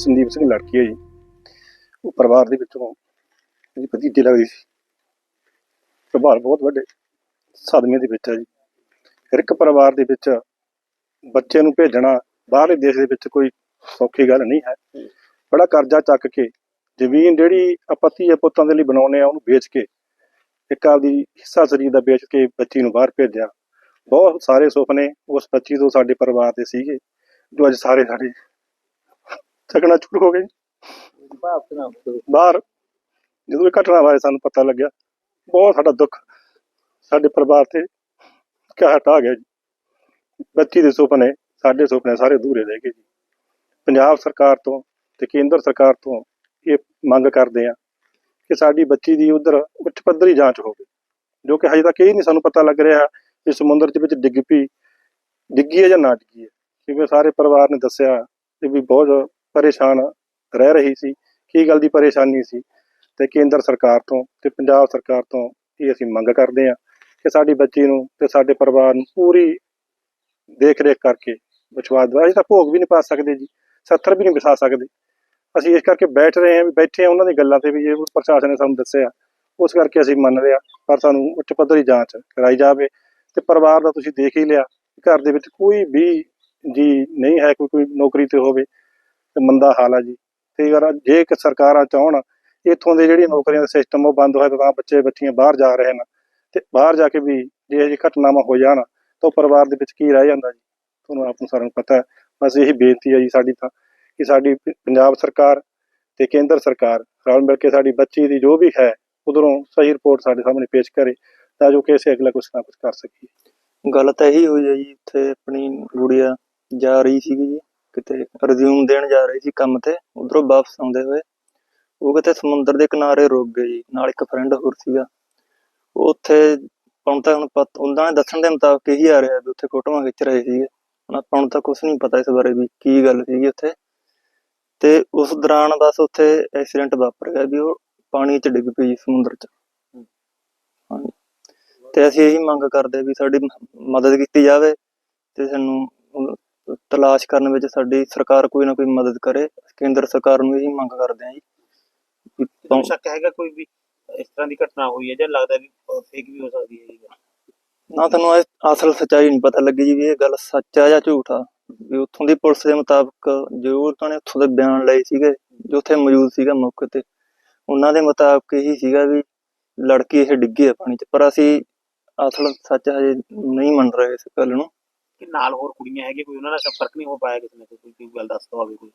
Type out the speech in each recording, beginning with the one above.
ਸੰਦੀਪ ਸਿੰਘ ਲੜਕੀ ਹੈ ਜੀ। ਉਹ ਪਰਿਵਾਰ ਦੇ ਵਿੱਚੋਂ ਜੀ ਭਤੀਜੀ ਲੱਗਦੀ ਸੀ। ਪਰਿਵਾਰ ਬਹੁਤ ਵੱਡੇ ਸਦਮੇ ਦੇ ਵਿੱਚ ਹੈ ਜੀ। ਹਰ ਇੱਕ ਪਰਿਵਾਰ ਦੇ ਵਿੱਚ ਬੱਚੇ ਨੂੰ ਭੇਜਣਾ, ਬਾਹਰਲੇ ਦੇਸ਼ ਦੇ ਵਿੱਚ ਕੋਈ ਸੌਖੀ ਗੱਲ ਨਹੀਂ ਹੈ। ਬੜਾ ਕਰਜ਼ਾ ਚੱਕ ਕੇ ਜ਼ਮੀਨ ਜਿਹੜੀ ਆਪਾਂ ਧੀਏ ਪੁੱਤਾਂ ਦੇ ਲਈ ਬਣਾਉਨੇ ਆ ਉਹਨੂੰ ਵੇਚ ਕੇ ਇੱਕ ਆਪਦੀ ਹਿੱਸਾ ਸਰੀਰ ਦਾ ਵੇਚ ਕੇ ਬੱਚੀ ਨੂੰ ਬਾਹਰ ਭੇਜਿਆ। ਬਹੁਤ ਸਾਰੇ ਸੁਪਨੇ ਉਸ ਬੱਚੀ ਤੋਂ ਸਾਡੇ ਪਰਿਵਾਰ ਦੇ ਸੀਗੇ, ਜੋ ਅੱਜ ਸਾਰੇ ਸਾਡੇ ਚੱਕਣਾ ਚੁੱਕ ਹੋ ਗਏ ਬਾਹਰ ਜਦੋਂ ਇਹ ਘਟਨਾ ਬਾਰੇ ਸਾਨੂੰ ਪਤਾ ਲੱਗਿਆ, ਬਹੁਤ ਸਾਡਾ ਦੁੱਖ ਸਾਡੇ ਪਰਿਵਾਰ ਤੇ ਕਹਿਟ ਆ ਗਿਆ ਜੀ। ਬੱਚੀ ਦੇ ਸੁਪਨੇ, ਸਾਡੇ ਸੁਪਨੇ ਸਾਰੇ ਅਧੂਰੇ ਰਹਿ ਗਏ ਜੀ। ਪੰਜਾਬ ਸਰਕਾਰ ਤੋਂ ਤੇ ਕੇਂਦਰ ਸਰਕਾਰ ਤੋਂ ਇਹ ਮੰਗ ਕਰਦੇ ਆ ਕਿ ਸਾਡੀ ਬੱਚੀ ਦੀ ਉਧਰ ਉੱਚ ਪੱਧਰੀ ਜਾਂਚ ਹੋਵੇ, ਜੋ ਕਿ ਹਜੇ ਤੱਕ ਇਹ ਨਹੀਂ ਸਾਨੂੰ ਪਤਾ ਲੱਗ ਰਿਹਾ ਕਿ ਸਮੁੰਦਰ ਦੇ ਵਿੱਚ ਡਿੱਗ ਪਈ, ਡਿੱਗੀ ਹੈ ਜਾਂ ਨਾ ਡਿੱਗੀ ਹੈ। ਕਿਉਂਕਿ ਸਾਰੇ ਪਰਿਵਾਰ ਨੇ ਦੱਸਿਆ ਕਿ ਵੀ ਬਹੁਤ ਪਰੇਸ਼ਾਨ ਰਹਿ ਰਹੀ ਸੀ, ਕੀ ਗੱਲ ਦੀ ਪਰੇਸ਼ਾਨੀ ਸੀ ਤੇ ਕੇਂਦਰ ਸਰਕਾਰ ਤੋਂ ਤੇ ਪੰਜਾਬ ਸਰਕਾਰ ਤੋਂ ਇਹ ਅਸੀਂ ਮੰਗ ਕਰਦੇ ਹਾਂ ਕਿ ਸਾਡੀ ਬੱਚੀ ਨੂੰ ਤੇ ਸਾਡੇ ਪਰਿਵਾਰ ਨੂੰ ਪੂਰੀ ਦੇਖ ਰੇਖ ਕਰਕੇ ਵਿਸ਼ਵਾਸ ਦਵਾ। ਅਸੀਂ ਤਾਂ ਭੋਗ ਵੀ ਨਹੀਂ ਪਾ ਸਕਦੇ ਜੀ 70 ਵੀ ਨਹੀਂ ਵਿਸਾ ਸਕਦੇ। ਅਸੀਂ ਇਸ ਕਰਕੇ ਬੈਠ ਰਹੇ ਹਾਂ ਵੀ ਬੈਠੇ ਹਾਂ ਉਹਨਾਂ ਦੀ ਗੱਲਾਂ ਤੇ ਵੀ ਜੇ ਪ੍ਰਸ਼ਾਸਨ ਨੇ ਸਾਨੂੰ ਦੱਸਿਆ, ਉਸ ਕਰਕੇ ਅਸੀਂ ਮੰਨ ਲਿਆ, ਪਰ ਸਾਨੂੰ ਉੱਚ ਪੱਧਰੀ ਜਾਂਚ ਕਰਾਈ ਜਾਵੇ ਤੇ ਪਰਿਵਾਰ ਦਾ ਤੁਸੀਂ ਦੇਖ ਹੀ ਲਿਆ, ਘਰ ਦੇ ਵਿੱਚ ਕੋਈ ਵੀ ਜੀ ਨਹੀਂ ਹੈ ਕੋਈ ਕੋਈ ਨੌਕਰੀ ਤੇ ਹੋਵੇ ਤੇ ਮੰਦਾ ਹਾਲ ਆ ਜੀ। ਤੇ ਅਗਰ ਜੇ ਕਿ ਸਰਕਾਰਾਂ ਚਾਹਣ ਇੱਥੋਂ ਦੇ ਜਿਹੜੀ ਨੌਕਰੀਆਂ ਦਾ ਸਿਸਟਮ ਉਹ ਬੰਦ ਹੋਇਆ ਤਾਂ ਬੱਚੇ ਬੱਚੀਆਂ ਬਾਹਰ ਜਾ ਰਹੇ ਨੇ ਤੇ ਬਾਹਰ ਜਾ ਕੇ ਵੀ ਜੇ ਇਹ ਘਟਨਾਵਾਂ ਹੋ ਜਾਣ, ਤਾਂ ਉਹ ਪਰਿਵਾਰ ਦੇ ਵਿੱਚ ਕੀ ਰਹਿ ਜਾਂਦਾ ਜੀ? ਤੁਹਾਨੂੰ ਆਪ ਨੂੰ ਸਾਰਿਆਂ ਨੂੰ ਪਤਾ ਹੈ। ਬਸ ਇਹੀ ਬੇਨਤੀ ਹੈ ਜੀ ਸਾਡੀ ਤਾਂ, ਕਿ ਸਾਡੀ ਪੰਜਾਬ ਸਰਕਾਰ ਤੇ ਕੇਂਦਰ ਸਰਕਾਰ ਰਲ ਮਿਲ ਕੇ ਸਾਡੀ ਬੱਚੀ ਦੀ ਜੋ ਵੀ ਹੈ, ਉਧਰੋਂ ਸਹੀ ਰਿਪੋਰਟ ਸਾਡੇ ਸਾਹਮਣੇ ਪੇਸ਼ ਕਰੇ, ਤਾਂ ਜੋ ਕਿ ਅਸੀਂ ਅਗਲਾ ਕੁਛ ਨਾ ਕੁਛ ਕਰ ਸਕੀਏ। ਗੱਲ ਤਾਂ ਇਹੀ ਹੋਈ ਹੈ ਜੀ ਉੱਥੇ ਆਪਣੀ ਗੁੜੀਆ ਜਾ ਰਹੀ ਸੀਗੀ ਜੀ। ਕਿਤੇ ਰਿਜ਼ਿਊਮ ਦੇਣ ਜਾ ਰਹੀ ਸੀ ਕੰਮ ਤੇ, ਉਧਰੋਂ ਵਾਪਸ ਆਉਂਦੇ ਹੋਏ, ਉਹ ਕਿਤੇ ਸਮੁੰਦਰ ਦੇ ਕਿਨਾਰੇ ਰੁਕ ਗਏ ਜੀ, ਨਾਲ ਇੱਕ ਫਰੈਂਡ ਹੋਰ ਸੀਗਾ। ਉਹ ਉੱਥੇ ਹੁਣ ਤਾਂ ਹੁਣ ਉਹਨਾਂ ਨੇ ਦੱਸਣ ਦੇ ਮੁਤਾਬਕ ਇਹੀ ਆ ਰਿਹਾ ਵੀ ਉੱਥੇ ਫੋਟੋਆਂ ਖਿੱਚ ਰਹੇ ਸੀਗੇ। ਆਪਾਂ ਨੂੰ ਤਾਂ ਕੁਝ ਨਹੀਂ ਪਤਾ ਇਸ ਬਾਰੇ ਵੀ ਕੀ ਗੱਲ ਸੀਗੀ ਉੱਥੇ। ਤੇ ਉਸ ਦੌਰਾਨ ਬਸ ਉੱਥੇ ਐਕਸੀਡੈਂਟ ਵਾਪਰ ਗਿਆ ਵੀ ਉਹ ਪਾਣੀ 'ਚ ਡਿੱਗ ਪਈ ਜੀ ਸਮੁੰਦਰ 'ਚ। ਹਾਂਜੀ। ਤੇ ਅਸੀਂ ਇਹੀ ਮੰਗ ਕਰਦੇ ਵੀ ਸਾਡੀ ਮਦਦ ਕੀਤੀ ਜਾਵੇ ਤੇ ਸਾਨੂੰ ਤਲਾਸ਼ ਕਰਨ ਵਿੱਚ ਸਾਡੀ ਸਰਕਾਰ ਕੋਈ ਨਾ ਕੋਈ ਮਦਦ ਕਰੇ। ਕੇਂਦਰ ਸਰਕਾਰ ਨੂੰ ਇਹੀ ਮੰਗ ਕਰਦੇ ਹਾਂ ਜੀ ਤੁਹਾਨੂੰ ਸ਼ੱਕ ਹੈਗਾ ਕੋਈ ਵੀ ਇਸ ਤਰ੍ਹਾਂ ਦੀ ਘਟਨਾ ਹੋਈ ਹੈ ਜਾਂ ਲੱਗਦਾ ਵੀ ਫੇਕ ਵੀ ਹੋ ਸਕਦੀ ਹੈ ਗੱਲ? ਨਾ ਤੁਹਾਨੂੰ ਅਸਲ ਸੱਚਾਈ ਨਹੀਂ ਪਤਾ ਲੱਗੀ ਜੀ ਵੀ ਇਹ ਗੱਲ ਸੱਚ ਆ ਜਾਂ ਝੂਠ ਆ। ਵੀ ਉੱਥੋਂ ਦੀ ਪੁਲਿਸ ਦੇ ਮੁਤਾਬਕ ਜੋ ਉਹਨਾਂ ਨੇ ਉੱਥੋਂ ਦੇ ਬਿਆਨ ਲਏ ਸੀਗੇ ਜੋ ਉੱਥੇ ਮੌਜੂਦ ਸੀਗਾ ਮੌਕੇ ਤੇ। ਉਹਨਾਂ ਦੇ ਮੁਤਾਬਕ ਇਹੀ ਸੀਗਾ ਵੀ ਲੜਕੀ ਇਹ ਡਿੱਗੀ ਹੈ ਪਾਣੀ 'ਚ। ਪਰ ਅਸੀਂ ਅਸਲ ਸੱਚ ਹਜੇ ਨਹੀਂ ਮੰਨ ਰਹੇ ਇਸ ਗੱਲ ਨੂੰ। ਕਿ ਨਾਲ ਹੋਰ ਕੁੜੀਆਂ ਹੈਗੀਆਂ ਕੋਈ ਉਹਨਾਂ ਨਾਲ ਸੰਪਰਕ ਨਹੀਂ ਹੋ ਪਾਇਆ ਕਿਸੇ ਨੇ ਕੋਈ ਕੋਈ ਗੱਲ ਦੱਸਦਾ ਹੋਵੇ ਕੋਈ।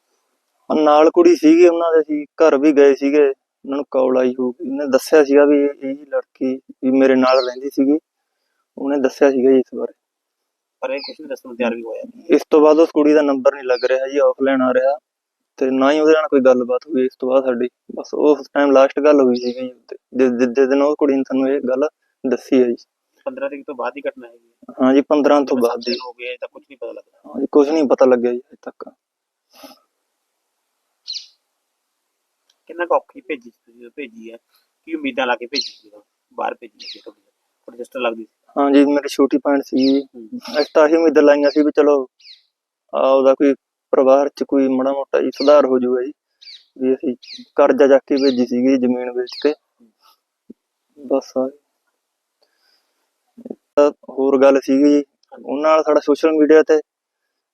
ਹਾਂ, ਨਾਲ ਕੁੜੀ ਸੀਗੀ ਉਹਨਾਂ ਦੇ ਸੀ ਘਰ ਵੀ ਗਏ ਸੀਗੇ ਉਹਨਾਂ ਨੂੰ ਕਾਲ ਆਈ ਹੋਊਗੀ। ਉਹਨੇ ਦੱਸਿਆ ਸੀਗਾ ਵੀ ਇਹ ਇਹੀ ਲੜਕੀ ਵੀ ਮੇਰੇ ਨਾਲ ਰਹਿੰਦੀ ਸੀਗੀ। ਉਹਨੇ ਦੱਸਿਆ ਸੀਗਾ ਜੀ ਇਸ ਬਾਰੇ। ਪਰ ਇਹ ਕੁਝ ਨਹੀਂ ਦੱਸਣ ਨੂੰ ਤਿਆਰ ਵੀ ਹੋਇਆ। ਇਸ ਤੋਂ ਬਾਅਦ ਉਸ ਕੁੜੀ ਦਾ ਨੰਬਰ ਨਹੀਂ ਲੱਗ ਰਿਹਾ ਜੀ ਆਫਲਾਈਨ ਆ ਰਿਹਾ। ਤੇ ਨਾ ਹੀ ਉਹਦੇ ਨਾਲ ਕੋਈ ਗੱਲਬਾਤ ਹੋਈ ਇਸ ਤੋਂ ਬਾਅਦ ਸਾਡੀ। ਬਸ ਉਸ ਟਾਈਮ ਲਾਸਟ ਗੱਲ ਹੋਈ ਸੀਗੀ ਜਿਸ ਦਿਨ ਉਹ ਕੁੜੀ ਨੇ ਸਾਨੂੰ ਇਹ ਗੱਲ ਦੱਸੀ ਹੈ ਜੀ। 15 ਤਰੀਕ ਤੋਂ ਬਾਅਦ ਹੀ ਘਟਨਾ ਹੈਗੀ ਹੈ। ਹਾਂ ਜੀ 15 ਤੋਂ ਬਾਅਦ ਦੀ। ਹੋ ਗਏ ਤਾਂ ਕੁਝ ਨਹੀਂ ਪਤਾ ਲੱਗਦਾ। ਹਾਂ ਜੀ ਕੁਝ ਨਹੀਂ ਪਤਾ ਲੱਗਿਆ ਜੀ ਅਜੇ ਤੱਕ। ਕਿੰਨਾ ਕੁ ਔਖੀ ਭੇਜੀ ਸੀ ਤੁਸੀਂ ਭੇਜੀ ਹੈ? ਕੀ ਉਮੀਦਾਂ ਲਾ ਕੇ ਭੇਜੀ ਸੀ ਬਾਹਰ ਭੇਜੀ ਸੀ ਤੁਹਾਡੀ। ਰਜਿਸਟਰ ਲੱਗਦੀ ਸੀ? ਹਾਂ ਜੀ ਮੇਰੀ ਛੋਟੀ ਭੈਣ ਸੀ। ਜੀ ਅਸੀਂ ਤਾਂ ਇਹੀ ਉਮੀਦਾਂ ਲਾਈਆਂ ਸੀ ਵੀ ਚਲੋ ਆ ਉਹਦਾ ਕੋਈ ਪਰਿਵਾਰ ਚ ਕੋਈ ਮਾੜਾ ਮੋਟਾ ਜੀ ਸੁਧਾਰ ਹੋ ਜਾਊਗਾ ਜੀ। ਵੀ ਅਸੀਂ ਕਰਜ਼ਾ ਚੱਕ ਕੇ ਭੇਜੀ ਸੀਗੀ ਜ਼ਮੀਨ ਵੇਚ ਕੇ। ਬਸ ਆ ਹੋਰ ਗੱਲ ਸੀਗੀ ਜੀ। ਉਹਨਾਂ ਨਾਲ ਸਾਡਾ ਸੋਸ਼ਲ ਮੀਡੀਆ ਤੇ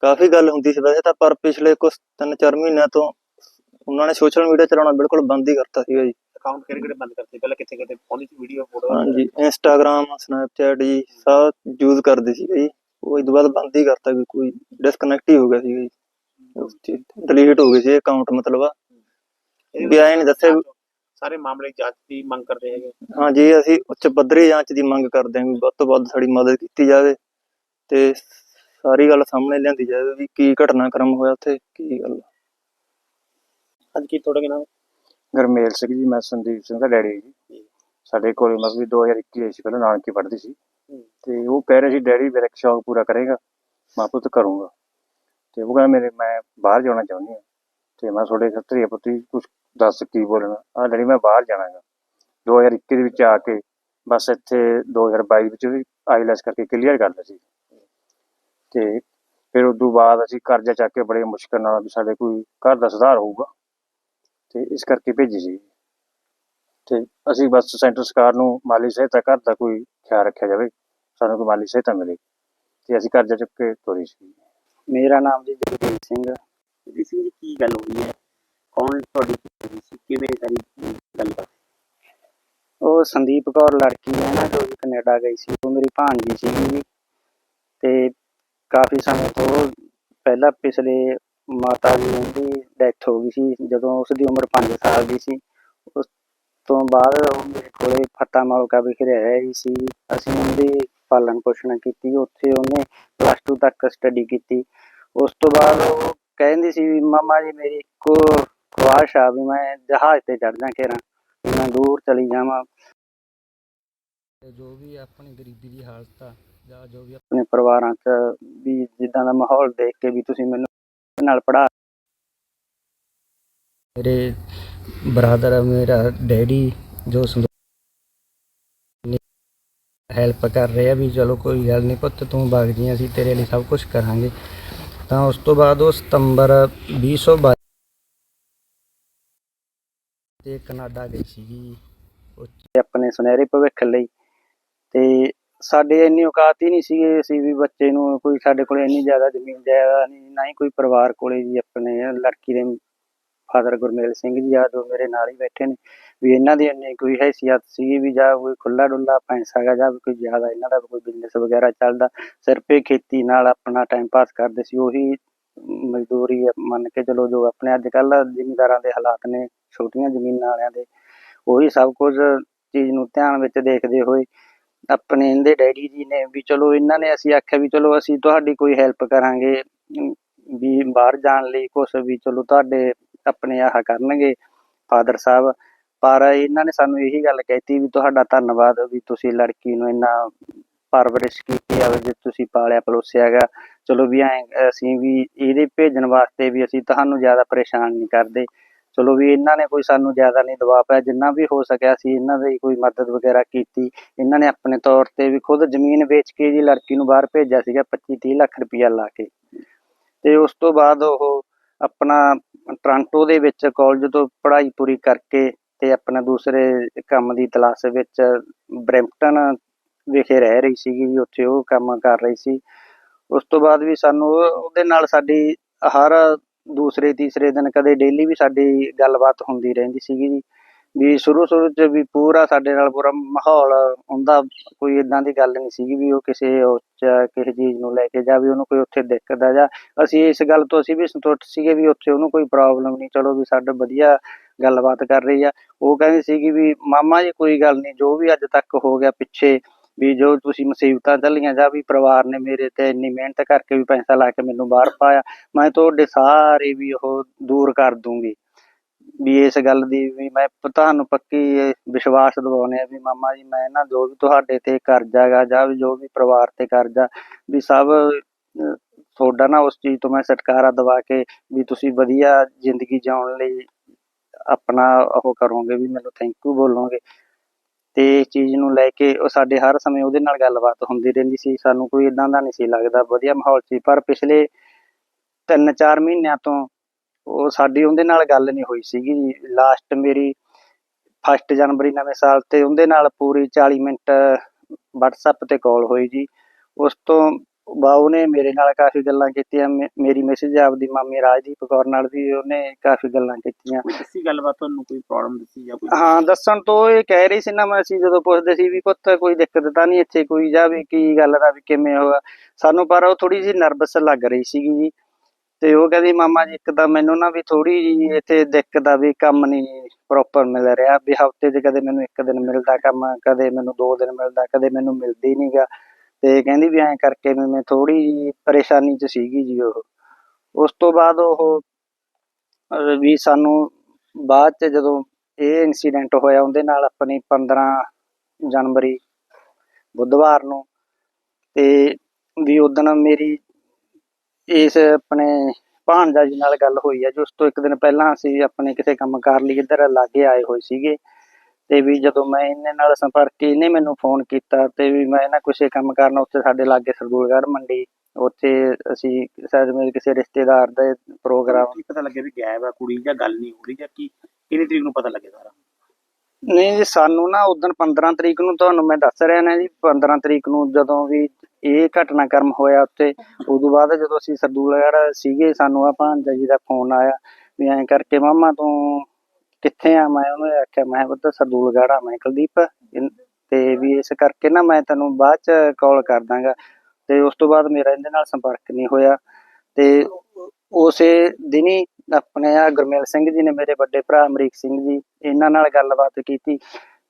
ਕਾਫੀ ਗੱਲ ਹੁੰਦੀ ਸੀ। ਵੈਸੇ ਤਾਂ ਪਰ ਪਿਛਲੇ ਕੁਝ 3-4 ਮਹੀਨਿਆਂ ਤੋਂ ਉਹਨਾਂ ਨੇ ਸੋਸ਼ਲ ਮੀਡੀਆ ਚਲਾਉਣਾ ਬਿਲਕੁਲ ਬੰਦ ਹੀ ਕਰਤਾ ਸੀਗਾ ਜੀ। ਅਕਾਊਂਟ ਕਿਹੜੇ ਕਿਹੜੇ ਬੰਦ ਕਰਤੇ? ਪਹਿਲਾਂ ਕਿੱਥੇ ਕਿੱਥੇ ਪਹੁੰਚੀ ਸੀ ਵੀਡੀਓ ਫੋਟੋ ਹਾਂਜੀ ਇੰਸਟਾਗ੍ਰਾਮ ਸਨੈਪਚੈਟ ਜੀ ਸਭ ਯੂਜ਼ ਕਰਦੇ ਸੀਗੇ ਜੀ। ਉਹ ਇਸ ਤੋਂ ਬਾਅਦ ਬੰਦ ਹੀ ਕਰਤਾ ਵੀ ਕੋਈ ਡਿਸਕਨੈਕਟ ਹੀ ਹੋ ਗਿਆ ਸੀਗਾ ਜੀ। ਡਿਲੀਟ ਹੋ ਗਏ ਸੀ ਅਕਾਊਂਟ ਮਤਲਬ ਆ। ਵੀ ਐਂ ਨਹੀਂ ਦੱਸਿਆ ਸਾਰੇ ਮਾਮਲੇ ਦੀ ਜਾਂਚ ਦੀ ਮੰਗ ਕਰਦੇ ਹੈਗੇ? ਹਾਂਜੀ ਅਸੀਂ ਉੱਚ ਪੱਧਰੀ ਜਾਂਚ ਦੀ ਮੰਗ ਕਰਦੇ ਹਾਂ ਵੀ ਵੱਧ ਤੋਂ ਵੱਧ ਸਾਡੀ ਮਦਦ ਕੀਤੀ ਜਾਵੇ ਤੇ ਸਾਰੀ ਗੱਲ ਸਾਹਮਣੇ ਲਿਆਂਦੀ ਜਾਵੇ ਵੀ ਕੀ ਘਟਨਾਕ੍ਰਮ ਹੋਇਆ ਉੱਥੇ ਕੀ ਗੱਲ। ਅੱਜ ਕੀ ਤੁਹਾਡਾ ਨਾਮ? ਗਰਮੇਲ ਸਿੰਘ ਜੀ ਮੈਂ ਸੰਦੀਪ ਸਿੰਘ ਦਾ ਡੈਡੀ ਜੀ। ਸਾਡੇ ਕੋਲੇ ਮਤਲਬ ਵੀ 2021 ਆਈ ਸੀ ਪਹਿਲਾਂ ਨਾਨਕੀ ਪੜ੍ਹਦੀ ਸੀ। ਤੇ ਉਹ ਕਹਿ ਰਹੇ ਸੀ ਡੈਡੀ ਮੇਰਾ ਇੱਕ ਸ਼ੌਕ ਪੂਰਾ ਕਰੇਗਾ ਮੈਂ ਪੁੱਤ ਕਰੂੰਗਾ। ਤੇ ਉਹ ਕਹਿੰਦਾ ਮੇਰੇ ਮੈਂ ਬਾਹਰ ਜਾਣਾ ਚਾਹੁੰਦੀ ਹਾਂ। ਤੇ ਮੈਂ ਤੁਹਾਡੇ ਖਤਰੀ ਪੁੱਤੀ ਕੁਝ ਦੱਸ ਕੀ ਬੋਲਣਾ। ਆ ਡੈਡੀ ਮੈਂ ਬਾਹਰ ਜਾਣਾਗਾ 2021 ਦੇ ਵਿੱਚ ਆ ਕੇ ਬਸ ਇੱਥੇ 2022 ਵਿੱਚ ਵੀ ਆਈਲੈਸ ਕਰਕੇ ਕਲੀਅਰ ਕਰ ਲਿਆ ਸੀ। ਤੇ ਫਿਰ ਉਦੋਂ ਬਾਅਦ ਅਸੀਂ ਕਰਜ਼ਾ ਚੱਕ ਕੇ ਬੜੇ ਮੁਸ਼ਕਲ ਨਾਲ ਵੀ ਸਾਡੇ ਕੋਈ ਘਰ ਦਾ ਸੁਧਾਰ ਹੋਊਗਾ। ਤੇ ਇਸ ਕਰਕੇ ਭੇਜੀ ਸੀ। ਤੇ ਅਸੀਂ ਬਸ ਸੈਂਟਰ ਸਰਕਾਰ ਨੂੰ ਮਾਲੀ ਸਹਾਇਤਾ ਘਰ ਦਾ ਕੋਈ ਖਿਆਲ ਰੱਖਿਆ ਜਾਵੇ, ਸਾਨੂੰ ਕੋਈ ਮਾਲੀ ਸਹਾਇਤਾ ਮਿਲੇ। ਤੇ ਅਸੀਂ ਕਰਜ਼ਾ ਚੁੱਕ ਕੇ ਤੋਰੀ ਸੀ। ਮੇਰਾ ਨਾਮ ਜੀ ਜਗਦੀਪ ਸਿੰਘ। ਜੀ ਸਿੰਘ ਜੀ, ਕੀ ਗੱਲ ਹੋਈ ਹੈ? ਕੌਣ ਤੁਹਾਡੀ ਹੋਈ ਸੀ? ਕਿਵੇਂ ਸਾਰੀ ਗੱਲ ਉਹ ਸੰਦੀਪ ਕੌਰ ਲੜਕੀ ਹੈ ਨਾ, ਜੋ ਜੀ ਕੈਨੇਡਾ ਗਈ ਸੀ, ਉਹ ਮੇਰੀ ਭਾਣਜੀ ਸੀਗੀ ਜੀ। ਤੇ ਕਾਫੀ ਸਮੇਂ ਤੋਂ ਪਹਿਲਾਂ ਪਿਛਲੇ ਮਾਤਾ ਜੀ ਦੀ ਡੈਥ ਹੋ ਗਈ ਸੀ, ਜਦੋਂ ਉਸ ਦੀ ਉਮਰ 5 ਸਾਲ ਦੀ ਸੀ। ਉਸ ਤੋਂ ਬਾਅਦ ਉਹ ਮੇਰੇ ਕੋਲੇ ਫੱਤਾ ਮਾਲਕਾ ਵਿਖੇ ਰਹਿ ਰਹੀ ਸੀ। ਅਸੀਂ ਉਹਦੀ ਪਾਲਣ ਪੋਸ਼ਣ ਕੀਤੀ, ਉੱਥੇ ਉਹਨੇ ਪਲੱਸ 2 ਤੱਕ ਸਟੱਡੀ ਕੀਤੀ। ਉਸ ਤੋਂ ਬਾਅਦ ਉਹ ਕਹਿੰਦੀ ਸੀ ਵੀ, ਮਾਮਾ ਜੀ, ਮੇਰੀ ਇੱਕੋ ਖੁਆਇਸ਼ ਆ ਵੀ ਮੈਂ ਜਹਾਜ਼ ਤੇ ਚੜ ਜਾ ਕੇਰਾਂ ਵੀ ਮੈਂ ਦੂਰ ਚਲੀ ਜਾਵਾਂ। ਤੇ ਜੋ ਵੀ ਆਪਣੀ ਗਰੀਬੀ ਦੀ ਹਾਲਤ ਆ ਜਾਂ ਜੋ ਵੀ ਆਪਣੇ ਪਰਿਵਾਰਾਂ 'ਚ ਵੀ ਜਿੱਦਾਂ ਦਾ ਮਾਹੌਲ ਦੇਖ ਕੇ ਵੀ ਤੁਸੀਂ ਮੈਨੂੰ ਨਾਲ ਪੜਾ ਮੇਰੇ ਬ੍ਰਦਰ ਮੇਰਾ ਡੈਡੀ ਜੋ ਹੈਲਪ ਕਰ ਰਹੇ ਵੀ ਚਲੋ ਕੋਈ ਗੱਲ ਨਹੀਂ ਪੁੱਤ ਤੂੰ ਵਗ ਜੀ ਅਸੀਂ ਤੇਰੇ ਲਈ ਸਭ ਕੁਝ ਕਰਾਂਗੇ। ਤਾਂ ਉਸ ਤੋਂ ਬਾਅਦ ਉਹ ਸਤੰਬਰ 2022 ਤੇ ਕਨਾਡਾ ਗਈ ਸੀਗੀ। ਉਹ ਆਪਣੇ ਸੁਨਹਿਰੇ ਭਵਿੱਖ ਲਈ ਤੇ ਸਾਡੇ ਇੰਨੀ ਔਕਾਤ ਹੀ ਨਹੀਂ ਸੀਗੇ ਅਸੀਂ ਵੀ ਬੱਚੇ ਨੂੰ ਕੋਈ ਸਾਡੇ ਕੋਲ ਇੰਨੀ ਜ਼ਿਆਦਾ ਜ਼ਮੀਨ ਜਾਇਦਾਦ ਨਹੀਂ ਨਾ ਹੀ ਕੋਈ ਪਰਿਵਾਰ ਕੋਲੇ ਜੀ ਆਪਣੇ ਲੜਕੀ ਦੇ ਫਾਦਰ ਗੁਰਮੇਲ ਸਿੰਘ ਜੀ ਆ ਜੋ ਮੇਰੇ ਨਾਲ ਹੀ ਬੈਠੇ ਨੇ। ਵੀ ਇਹਨਾਂ ਦੀ ਇੰਨੀ ਕੋਈ ਹੈਸੀਅਤ ਸੀਗੀ ਵੀ ਜਾਂ ਕੋਈ ਖੁੱਲਾ ਡੁੱਲਾ ਪੈਸਾ ਹੈਗਾ ਜਾਂ ਵੀ ਕੋਈ ਜ਼ਿਆਦਾ ਇਹਨਾਂ ਦਾ ਕੋਈ ਬਿਜ਼ਨਸ ਵਗੈਰਾ ਚੱਲਦਾ ਸਿਰਫ ਇਹ ਖੇਤੀ ਨਾਲ ਆਪਣਾ ਟਾਈਮ ਪਾਸ ਕਰਦੇ ਸੀ ਉਹੀ ਮਜ਼ਦੂਰੀ ਆ, ਮੰਨ ਕੇ ਚਲੋ ਜੋ ਆਪਣੇ ਅੱਜ ਕੱਲ੍ਹ ਜ਼ਿਮੀਂਦਾਰਾਂ ਦੇ ਹਾਲਾਤ ਨੇ। ਛੋਟੀਆਂ ਜ਼ਮੀਨਾਂ ਵਾਲਿਆਂ ਦੇ, ਉਹੀ ਸਭ ਕੁਝ ਚੀਜ਼ ਨੂੰ ਧਿਆਨ ਵਿੱਚ ਦੇਖਦੇ ਹੋਏ ਆਪਣੇ ਇਹਦੇ ਡੈਡੀ ਜੀ ਨੇ ਵੀ ਚਲੋ ਇਹਨਾਂ ਨੇ ਅਸੀਂ ਆਖਿਆ ਵੀ ਚਲੋ ਅਸੀਂ ਤੁਹਾਡੀ ਕੋਈ ਹੈਲਪ ਕਰਾਂਗੇ, ਵੀ ਬਾਹਰ ਜਾਣ ਲਈ ਕੁਛ ਵੀ ਚਲੋ ਤੁਹਾਡੇ ਆਪਣੇ ਆਹ ਕਰਨਗੇ ਫਾਦਰ ਸਾਹਿਬ। ਪਰ ਇਹਨਾਂ ਨੇ ਸਾਨੂੰ ਇਹੀ ਗੱਲ ਕਹਿਤੀ ਵੀ ਤੁਹਾਡਾ ਧੰਨਵਾਦ ਵੀ ਤੁਸੀਂ ਲੜਕੀ ਨੂੰ ਇੰਨਾ ਪਰਵਰਿਸ਼ ਕੀਤੀ ਆ ਜੇ ਤੁਸੀਂ ਪਾਲਿਆ ਪਲੋਸਿਆ ਹੈਗਾ। ਚਲੋ ਵੀ ਐਂ, ਅਸੀਂ ਵੀ ਇਹਦੇ ਭੇਜਣ ਵਾਸਤੇ ਵੀ ਅਸੀਂ ਤੁਹਾਨੂੰ ਜ਼ਿਆਦਾ ਪਰੇਸ਼ਾਨ ਨਹੀਂ ਕਰਦੇ। ਚਲੋ ਵੀ ਇਹਨਾਂ ਨੇ ਕੋਈ ਸਾਨੂੰ ਜ਼ਿਆਦਾ ਨਹੀਂ ਦਬਾਅ ਪਾਇਆ, ਜਿੰਨਾ ਵੀ ਹੋ ਸਕਿਆ ਸੀ ਇਹਨਾਂ ਦੀ ਕੋਈ ਮਦਦ ਵਗੈਰਾ ਕੀਤੀ। ਇਹਨਾਂ ਨੇ ਆਪਣੇ ਤੌਰ ਤੇ ਵੀ ਖੁਦ ਜ਼ਮੀਨ ਵੇਚ ਕੇ ਜੀ ਲੜਕੀ ਨੂੰ ਬਾਹਰ ਭੇਜਿਆ ਸੀਗਾ 25 30 ਲੱਖ ਰੁਪਇਆ ਲਾ ਕੇ। ਤੇ ਉਸ ਤੋਂ ਬਾਅਦ ਉਹ ਆਪਣਾ ਟ੍ਰਾਂਟੋ ਦੇ ਵਿੱਚ ਕਾਲਜ ਤੋਂ ਪੜ੍ਹਾਈ ਪੂਰੀ ਕਰਕੇ ਤੇ ਆਪਣਾ ਦੂਸਰੇ ਕੰਮ ਦੀ ਤਲਾਸ਼ ਵਿੱਚ ਬਰੈਂਪਟਨ ਵਿਖੇ ਰਹਿ ਰਹੀ ਸੀਗੀ ਜੀ, ਉੱਥੇ ਉਹ ਕੰਮ ਕਰ ਰਹੀ ਸੀ। ਉਸ ਤੋਂ ਬਾਅਦ ਵੀ ਸਾਨੂੰ ਉਹਦੇ ਨਾਲ ਸਾਡੀ ਹਰ ਦੂਸਰੇ, ਤੀਸਰੇ ਦਿਨ ਕਦੇ ਡੇਲੀ ਵੀ ਸਾਡੀ ਗੱਲਬਾਤ ਹੁੰਦੀ ਰਹਿੰਦੀ ਸੀਗੀ ਜੀ। ਵੀ ਸ਼ੁਰੂ ਸ਼ੁਰੂ 'ਚ ਵੀ ਪੂਰਾ ਸਾਡੇ ਨਾਲ ਪੂਰਾ ਮਾਹੌਲ ਹੁੰਦਾ, ਕੋਈ ਇਦਾਂ ਦੀ ਗੱਲ ਨਹੀਂ ਸੀਗੀ ਵੀ ਉਹ ਕਿਸੇ ਉੱਚ ਕਿਸੇ ਚੀਜ਼ ਨੂੰ ਲੈ ਕੇ ਜਾ ਵੀ ਉਹਨੂੰ ਕੋਈ ਉੱਥੇ ਦਿੱਕਤ ਆ ਜਾਂ ਅਸੀਂ ਇਸ ਗੱਲ ਤੋਂ ਅਸੀਂ ਵੀ ਸੰਤੁਸ਼ਟ ਸੀਗੇ ਵੀ ਉੱਥੇ ਉਹਨੂੰ ਕੋਈ ਪ੍ਰੋਬਲਮ ਨਹੀਂ, ਚਲੋ ਵੀ ਸਾਡਾ ਵਧੀਆ ਗੱਲਬਾਤ ਕਰ ਰਹੀ ਆ। ਉਹ ਕਹਿੰਦੀ ਸੀਗੀ ਵੀ, ਮਾਮਾ ਜੀ, ਕੋਈ ਗੱਲ ਨਹੀਂ, ਜੋ ਵੀ ਅੱਜ ਤੱਕ ਹੋ ਗਿਆ ਪਿੱਛੇ ਵੀ ਜੋ ਤੁਸੀਂ ਮੁਸੀਬਤਾਂ ਚੱਲੀਆਂ, ਜਾਂ ਵੀ ਪਰਿਵਾਰ ਨੇ ਮੇਰੇ ਤੇ ਇੰਨੀ ਮਿਹਨਤ ਕਰਕੇ ਵੀ ਪੈਸਾ ਲਾ ਕੇ ਮੈਨੂੰ ਬਾਹਰ ਪਾਇਆ, ਮੈਂ ਤੁਹਾਡੇ ਸਾਰੇ ਵੀ ਉਹ ਦੂਰ ਕਰ ਦੂੰਗੀ। ਵੀ ਇਸ ਗੱਲ ਦੀ ਵੀ ਮੈਂ ਤੁਹਾਨੂੰ ਪੱਕੀ ਵਿਸ਼ਵਾਸ ਦਿਵਾਉਂਦੇ ਆ ਵੀ ਮਾਮਾ ਜੀ, ਮੈਂ ਨਾ ਜੋ ਵੀ ਤੁਹਾਡੇ ਤੇ ਕਰਜ਼ਾ ਗਾ, ਜਾਂ ਵੀ ਜੋ ਵੀ ਪਰਿਵਾਰ ਤੇ ਕਰਜ਼ਾ, ਵੀ ਸਭ ਤੁਹਾਡਾ ਨਾ ਉਸ ਚੀਜ਼ ਤੋਂ ਮੈਂ ਛੁਟਕਾਰਾ ਦਵਾ ਕੇ ਵੀ ਤੁਸੀਂ ਵਧੀਆ ਜ਼ਿੰਦਗੀ ਜਿਉਣ ਲਈ ਆਪਣਾ ਉਹ ਕਰੋਗੇ, ਵੀ ਮੈਨੂੰ ਥੈਂਕ ਯੂ ਬੋਲੋਗੇ। ਤੇ ਇਸ ਚੀਜ਼ ਨੂੰ ਲੈ ਕੇ ਉਹ ਸਾਡੇ ਹਰ ਸਮੇਂ ਉਹਦੇ ਨਾਲ ਗੱਲਬਾਤ ਹੁੰਦੀ ਰਹਿੰਦੀ ਸੀ। ਸਾਨੂੰ ਕੋਈ ਇਦਾਂ ਦਾ ਨਹੀਂ ਸੀ ਲੱਗਦਾ। ਵਧੀਆ ਮਾਹੌਲ ਸੀ। ਪਰ ਪਿਛਲੇ 3-4 ਮਹੀਨਿਆਂ ਤੋਂ ਉਹ ਸਾਡੀ ਉਹਦੇ ਨਾਲ ਗੱਲ ਨਹੀਂ ਹੋਈ ਸੀਗੀ ਲਾਸਟ ਮੇਰੀ ਫਸਟ ਜਨਵਰੀ ਨਵੇਂ ਸਾਲ ਤੇ ਉਹਦੇ ਨਾਲ ਪੂਰੀ 40 ਮਿੰਟ WhatsApp ਤੇ ਕਾਲ ਹੋਈ ਜੀ। ਉਸ ਤੋਂ ਬਾਅਦ ਉਹਨੇ ਮੇਰੇ ਨਾਲ ਕਾਫੀ ਗੱਲਾਂ ਕੀਤੀਆਂ ਮੇ- ਮੇਰੀ ਮੈਸੇਜ ਆਪਦੀ ਮਾਮੀ ਰਾਜਦੀਪ ਕੌਰ ਨਾਲ ਵੀ ਉਹਨੇ ਕਾਫੀ ਗੱਲਾਂ ਕੀਤੀਆਂ। ਕੋਈ ਦੱਸੀ ਗੱਲਬਾਤ ਤੁਹਾਨੂੰ ਕੋਈ ਪ੍ਰੋਬਲਮ ਦੱਸੀ ਜਾਂ ਕੋਈ ਹਾਂ ਦੱਸਣ ਤੋਂ ਇਹ ਕਹਿ ਰਹੀ ਸੀ ਨਾ ਮੈਂ ਅਸੀਂ ਜਦੋਂ ਪੁੱਛਦੇ ਸੀ ਵੀ ਪੁੱਤ ਕੋਈ ਦਿੱਕਤ ਤਾਂ ਨਹੀਂ ਇੱਥੇ ਕੋਈ ਜਾਂ ਵੀ ਕੀ ਗੱਲ ਦਾ ਵੀ ਕਿਵੇਂ ਹੋਇਆ। ਸਾਨੂੰ ਪਰ ਉਹ ਥੋੜੀ ਜਿਹੀ ਨਰਵਸ ਲੱਗ ਰਹੀ ਸੀਗੀ ਜੀ। ਤੇ ਉਹ ਕਹਿੰਦੀ ਮਾਮਾ ਜੀ ਇੱਕ ਤਾਂ ਮੈਨੂੰ ਨਾ ਵੀ ਥੋੜੀ ਜਿਹੀ ਇੱਥੇ ਦਿੱਕਤ ਆ ਵੀ ਕੰਮ ਨਹੀਂ ਪ੍ਰੋਪਰ ਮਿਲ ਰਿਹਾ। ਵੀ ਹਫ਼ਤੇ 'ਚ ਕਦੇ ਮੈਨੂੰ ਇੱਕ ਦਿਨ ਮਿਲਦਾ ਕੰਮ ਕਦੇ ਮੈਨੂੰ ਦੋ ਦਿਨ ਮਿਲਦਾ ਕਦੇ ਮੈਨੂੰ ਮਿਲਦੀ ਨਹੀਂਗਾ ਤੇ ਕਹਿੰਦੀ ਵੀ ਐਂ ਕਰਕੇ ਵੀ ਮੈਂ ਥੋੜੀ ਜਿਹੀ ਪਰੇਸ਼ਾਨੀ 'ਚ ਸੀਗੀ ਜੀ ਉਹ। ਉਸ ਤੋਂ ਬਾਅਦ ਉਹ ਵੀ ਸਾਨੂੰ ਬਾਅਦ 'ਚ ਜਦੋਂ ਇਹ ਇਨਸੀਡੈਂਟ ਹੋਇਆ, ਉਹਦੇ ਨਾਲ ਆਪਣੀ 15 ਜਨਵਰੀ ਬੁੱਧਵਾਰ ਨੂੰ ਤੇ ਵੀ ਉਦੋਂ ਮੇਰੀ ਇਸ ਆਪਣੇ ਭਾਣਜਾ ਜੀ ਨਾਲ ਗੱਲ ਹੋਈ ਹੈ ਜੀ। ਉਸ ਤੋਂ ਇੱਕ ਦਿਨ ਪਹਿਲਾਂ ਅਸੀਂ ਆਪਣੇ ਕਿਸੇ ਕੰਮ ਕਾਰ ਲਈ ਇੱਧਰ ਲਾਗੇ ਆਏ ਹੋਏ ਸੀਗੇ। ਤੇ ਵੀ ਜਦੋਂ ਮੈਂ ਇਹਨੇ ਨਾਲ ਸੰਪਰਕ ਇਹਨੇ ਮੈਨੂੰ ਫੋਨ ਕੀਤਾ ਤੇ ਵੀ ਮੈਂ ਨਾ ਕਿਸੇ ਕੰਮ ਕਰਨ ਉੱਥੇ ਸਾਡੇ ਲਾਗੇ ਸਰਦੂਲਗੜ੍ਹ ਮੰਡੀ ਉੱਥੇ ਅਸੀਂ ਸਾਡੇ ਮੇਰੇ ਕਿਸੇ ਰਿਸ਼ਤੇਦਾਰ ਦਾ ਪ੍ਰੋਗਰਾਮ ਕੀ ਪਤਾ ਲੱਗਿਆ ਵੀ ਗਾਇਬ ਆ ਕੁੜੀ ਜਾਂ ਗੱਲ ਨਹੀਂ ਹੋ ਰਹੀ ਜਾਂ ਕੀ? ਕਿੰਨੀ ਤਰੀਕ ਨੂੰ ਪਤਾ ਲੱਗਿਆ ਸਾਰਾ? ਨਹੀਂ ਜੀ ਸਾਨੂੰ ਨਾ ਉਦੋਂ 15 ਤਰੀਕ ਨੂੰ ਤੁਹਾਨੂੰ ਮੈਂ ਦੱਸ ਰਿਹਾ ਨਾ ਜੀ 15 ਤਰੀਕ ਨੂੰ ਜਦੋਂ ਵੀ ਇਹ ਘਟਨਾਕ੍ਰਮ ਹੋਇਆ ਉੱਥੇ ਉਦੋਂ ਬਾਅਦ ਜਦੋਂ ਅਸੀਂ ਸਰਦੂਲਗੜ੍ਹ ਸੀਗੇ ਸਾਨੂੰ ਆ ਭਾਂਜਾ ਜੀ ਦਾ ਫੋਨ ਆਇਆ ਵੀ ਐਂ ਕਰਕੇ ਮਾਮਾ ਤੂੰ ਕਿੱਥੇ ਆ? ਮੈਂ ਉਹਨੂੰ ਆਖਿਆ, ਮੈਂ ਪੁੱਤ ਸਰਦੂਲਗੜ੍ਹ ਆ, ਮੈਂ ਕੁਲਦੀਪ, ਇਨ- ਤੇ ਵੀ ਇਸ ਕਰਕੇ ਨਾ ਮੈਂ ਤੈਨੂੰ ਬਾਅਦ ਚ ਕਾਲ ਕਰ ਦਾਂਗਾ। ਤੇ ਉਸ ਤੋਂ ਬਾਅਦ ਮੇਰਾ ਇਹਦੇ ਨਾਲ ਸੰਪਰਕ ਨਹੀਂ ਹੋਇਆ। ਤੇ ਉਸੇ ਦਿਨੀ ਆਪਣੇ ਆ ਗੁਰਮੇਲ ਸਿੰਘ ਜੀ ਨੇ ਮੇਰੇ ਵੱਡੇ ਭਰਾ ਅਮਰੀਕ ਸਿੰਘ ਜੀ, ਇਹਨਾਂ ਨਾਲ ਗੱਲਬਾਤ ਕੀਤੀ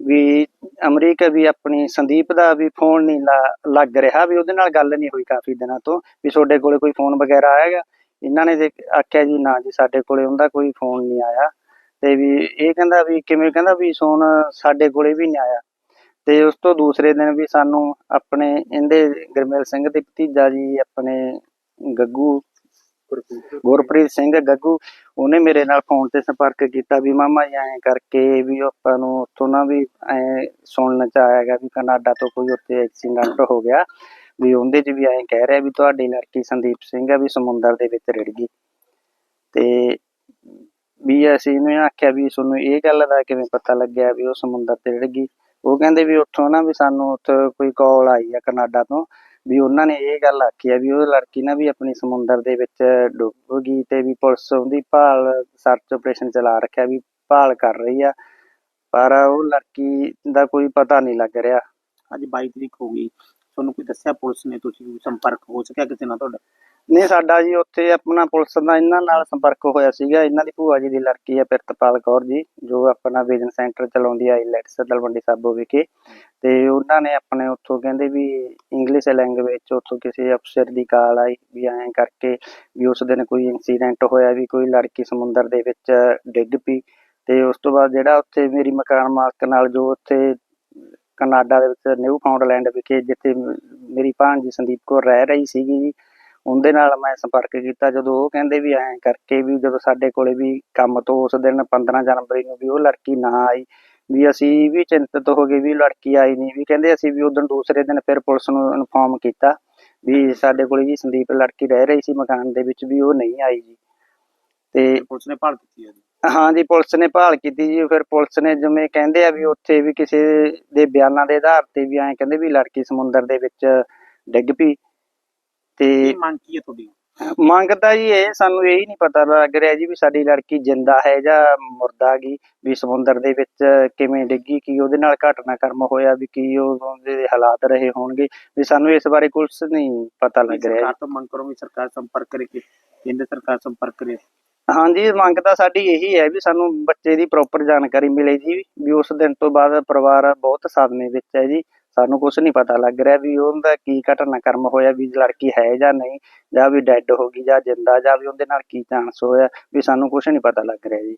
ਵੀ ਅਮਰੀਕ ਵੀ ਆਪਣੀ ਸੰਦੀਪ ਦਾ ਵੀ ਫੋਨ ਨਹੀਂ ਲਾ- ਲੱਗ ਰਿਹਾ, ਵੀ ਉਹਦੇ ਨਾਲ ਗੱਲ ਨਹੀਂ ਹੋਈ ਕਾਫੀ ਦਿਨਾਂ ਤੋਂ, ਵੀ ਤੁਹਾਡੇ ਕੋਲੇ ਕੋਈ ਫੋਨ ਵਗੈਰਾ ਆਏਗਾ ਇਹਨਾਂ ਨੇ ਤੇ ਆਖਿਆ ਜੀ, ਨਾ ਜੀ, ਸਾਡੇ ਕੋਲੇ ਉਹਦਾ ਕੋਈ ਫੋਨ ਨਹੀਂ ਆਇਆ। ਤੇ ਵੀ ਇਹ ਕਹਿੰਦਾ ਵੀ ਕਿਵੇਂ ਕਹਿੰਦਾ ਵੀ ਸੋਨ ਸਾਡੇ ਕੋਲੇ ਵੀ ਨਹੀਂ ਆਇਆ। ਤੇ ਉਸ ਤੋਂ ਦੂਸਰੇ ਦਿਨ ਵੀ ਸਾਨੂੰ ਆਪਣੇ ਇਹਦੇ ਗੁਰਮੇਲ ਸਿੰਘ ਦੇ ਭਤੀਜਾ ਜੀ, ਆਪਣੇ ਗੱਗੂ, ਗੁਰਪ੍ਰੀਤ ਸਿੰਘ ਗੱਗੂ, ਉਹਨੇ ਮੇਰੇ ਨਾਲ ਫੋਨ ਤੇ ਸੰਪਰਕ ਕੀਤਾ ਵੀ ਮਾਮਾ ਜੀ, ਐਂ ਕਰਕੇ ਵੀ ਆਪਾਂ ਨੂੰ ਉੱਥੋਂ ਨਾ ਵੀ ਐ ਸੁਣਨ ਚ ਆਇਆਗਾ ਵੀ ਕਨਾਡਾ ਤੋਂ ਕੋਈ ਉੱਥੇ ਐਕਸੀਡੈਂਟ ਹੋ ਗਿਆ। ਵੀ ਉਹਦੇ ਚ ਵੀ ਐਂ ਕਹਿ ਰਿਹਾ ਵੀ ਤੁਹਾਡੀ ਲੜਕੀ ਸੰਦੀਪ ਸਿੰਘ ਆ ਵੀ ਸਮੁੰਦਰ ਦੇ ਵਿੱਚ ਰਿੜ ਗਈ। ਤੇ ਵੀ ਅਸੀਂ ਇਹਨੂੰ ਆਖਿਆ ਵੀ ਤੁਹਾਨੂੰ ਇਹ ਗੱਲ ਦਾ ਕਿਵੇਂ ਪਤਾ ਲੱਗਿਆ ਵੀ ਉਹ ਸਮੁੰਦਰ ਤੇ ਰਿੜ ਗਈ। ਉਹ ਕਹਿੰਦੇ ਵੀ ਉੱਥੋਂ ਨਾ ਵੀ ਸਾਨੂੰ ਉੱਥੇ ਕੋਈ ਕਾਲ ਆਈ ਆ ਕਨਾਡਾ ਤੋਂ ਵੀ ਉਹਨਾਂ ਨੇ ਇਹ ਗੱਲ ਆਖੀ ਆ ਵੀ ਉਹ ਲੜਕੀ ਨਾ ਵੀ ਆਪਣੀ ਸਮੁੰਦਰ ਦੇ ਵਿੱਚ ਡੁੱਬ ਗਈ ਤੇ ਵੀ ਪੁਲਿਸ ਉਹਦੀ ਭਾਲ, ਸਰਚ ਆਪਰੇਸ਼ਨ ਚਲਾ ਰੱਖਿਆ ਵੀ ਭਾਲ ਕਰ ਰਹੀ ਆ। ਪਰ ਉਹ ਲੜਕੀ ਦਾ ਕੋਈ ਪਤਾ ਨਹੀਂ ਲੱਗ ਰਿਹਾ। ਅੱਜ 22 ਤਰੀਕ ਹੋ ਗਈ। ਤੁਹਾਨੂੰ ਕੋਈ ਦੱਸਿਆ ਪੁਲਿਸ ਨੇ? ਤੁਸੀਂ ਸੰਪਰਕ ਹੋ ਸਕਿਆ ਕਿਸੇ ਨਾਲ ਤੁਹਾਡਾ? ਨਹੀਂ, ਸਾਡਾ ਜੀ ਉੱਥੇ ਆਪਣਾ ਪੁਲਿਸ ਦਾ ਇਹਨਾਂ ਨਾਲ ਸੰਪਰਕ ਹੋਇਆ ਸੀਗਾ। ਇਹਨਾਂ ਦੀ ਭੂਆ ਜੀ ਦੀ ਲੜਕੀ ਹੈ ਪ੍ਰਿਤਪਾਲ ਕੌਰ ਜੀ, ਜੋ ਆਪਣਾ ਵਿਜ਼ਨ ਸੈਂਟਰ ਚਲਾਉਂਦੀ ਹੈ ਆਈਲੈਟਸ ਤਲਵੰਡੀ ਸਾਬੋ ਵਿਖੇ। ਤੇ ਉਹਨਾਂ ਨੇ ਆਪਣੇ ਉੱਥੋਂ ਕਹਿੰਦੇ ਵੀ ਇੰਗਲਿਸ਼ ਲੈਂਗੁਏਜ ਚ ਉੱਥੋਂ ਕਿਸੇ ਅਫਸਰ ਦੀ ਕਾਲ ਆਈ ਵੀ ਐਂ ਕਰਕੇ ਵੀ ਉਸ ਦਿਨ ਕੋਈ ਇਨਸੀਡੈਂਟ ਹੋਇਆ ਵੀ ਕੋਈ ਲੜਕੀ ਸਮੁੰਦਰ ਦੇ ਵਿੱਚ ਡਿੱਗ ਪਈ। ਤੇ ਉਸ ਤੋਂ ਬਾਅਦ ਜਿਹੜਾ ਉੱਥੇ ਮੇਰੀ ਮਕਾਨ ਮਾਲਕ ਨਾਲ ਜੋ ਉੱਥੇ ਕਨਾਡਾ ਦੇ ਵਿੱਚ ਨਿਊ ਫਾਊਂਡਲੈਂਡ ਵਿਖੇ ਜਿੱਥੇ ਮ- ਮੇਰੀ ਭਾਣਜੀ ਸੰਦੀਪ ਕੌਰ ਰਹਿ ਰਹੀ ਸੀਗੀ ਜੀ ਉਹਦੇ ਨਾਲ ਮੈਂ ਸੰਪਰਕ ਕੀਤਾ ਜਦੋਂ ਉਹ ਕਹਿੰਦੇ ਵੀ ਐਂ ਕਰਕੇ ਵੀ ਜਦੋਂ ਸਾਡੇ ਕੋਲੇ ਵੀ ਕੰਮ ਤੋਂ ਉਸ ਦਿਨ 15 ਜਨਵਰੀ ਨੂੰ ਵੀ ਉਹ ਲੜਕੀ ਨਾ ਆਈ ਵੀ ਅਸੀਂ ਵੀ ਚਿੰਤਤ ਹੋ ਗਏ ਵੀ ਲੜਕੀ ਆਈ ਨਹੀਂ ਵੀ ਕਹਿੰਦੇ ਅਸੀਂ ਵੀ ਉਦੋਂ ਦੂਸਰੇ ਦਿਨ ਫਿਰ ਪੁਲਿਸ ਨੂੰ ਇਨਫੋਰਮ ਕੀਤਾ ਵੀ ਸਾਡੇ ਕੋਲੇ ਜੀ ਸੰਦੀਪ ਲੜਕੀ ਰਹਿ ਰਹੀ ਸੀ ਮਕਾਨ ਦੇ ਵਿੱਚ ਵੀ ਉਹ ਨਹੀਂ ਆਈ ਜੀ। ਤੇ ਪੁਲਿਸ ਨੇ ਭਾਲ ਕੀਤੀ ਹੈ ਹਾਂ ਜੀ ਪੁਲਿਸ ਨੇ ਭਾਲ ਕੀਤੀ ਜੀ ਫਿਰ ਪੁਲਿਸ ਨੇ ਜਿਵੇਂ ਕਹਿੰਦੇ ਆ ਵੀ ਉੱਥੇ ਵੀ ਕਿਸੇ ਦੇ ਬਿਆਨਾਂ ਦੇ ਆਧਾਰ ਤੇ ਵੀ ਐਂ ਕਹਿੰਦੇ ਵੀ ਲੜਕੀ ਸਮੁੰਦਰ ਦੇ ਵਿੱਚ ਡਿੱਗ ਪਈ। ਤੇ ਮੰਗ ਕੀ ਹੈ ਤੁਹਾਡੀ? ਮੰਗਦਾ ਜੀ ਇਹ ਸਾਨੂੰ ਇਹ ਹੀ ਨਹੀਂ ਪਤਾ ਲੱਗ ਰਿਹਾ ਜੀ ਵੀ ਸਾਡੀ ਲੜਕੀ ਜਿੰਦਾ ਹੈ ਜਾਂ ਮੁਰਦਾ ਗਈ ਵੀ ਸਮੁੰਦਰ ਦੇ ਵਿੱਚ ਕਿਵੇਂ ਡਿੱਗੀ ਕੀ ਉਹਦੇ ਨਾਲ ਘਟਨਾਕ੍ਰਮ ਹੋਇਆ ਵੀ ਕੀ ਉਹਦੇ ਹਾਲਾਤ ਰਹੇ ਹੋਣਗੇ ਵੀ ਸਾਨੂੰ ਇਸ ਬਾਰੇ ਕੁਝ ਨਹੀਂ ਪਤਾ ਲੱਗ ਰਿਹਾ ਸਰਕਾਰ ਤੋਂ ਮੰਗ ਕਰੋ ਵੀ ਸਰਕਾਰ ਸੰਪਰਕ ਕਰੇ ਕਿ ਕੇਂਦਰ ਸਰਕਾਰ ਸੰਪਰਕ ਕਰੇ। ਹਾਂਜੀ ਮੰਗ ਤਾਂ ਸਾਡੀ ਇਹੀ ਹੈ ਵੀ ਸਾਨੂੰ ਬੱਚੇ ਦੀ ਪ੍ਰੋਪਰ ਜਾਣਕਾਰੀ ਮਿਲੇ ਜੀ ਵੀ ਉਸ ਦਿਨ ਤੋਂ ਬਾਅਦ ਪਰਿਵਾਰ ਬਹੁਤ ਸਦਮੇ ਵਿੱਚ ਹੈ ਜੀ ਸਾਨੂੰ ਕੁਝ ਨਹੀਂ ਪਤਾ ਲੱਗ ਰਿਹਾ ਵੀ ਉਹਦਾ ਕੀ ਘਟਨਾਕ੍ਰਮ ਹੋਇਆ, ਵੀ ਲੜਕੀ ਹੈ ਜਾਂ ਨਹੀਂ, ਜਾਂ ਵੀ ਡੈੱਡ ਹੋ ਗਈ ਜਾਂ ਜਿੰਦਾ, ਜਾਂ ਵੀ ਉਹਦੇ ਨਾਲ ਕੀ ਚਾਂਸ ਹੋਇਆ, ਵੀ ਸਾਨੂੰ ਕੁਝ ਨਹੀਂ ਪਤਾ ਲੱਗ ਰਿਹਾ ਜੀ।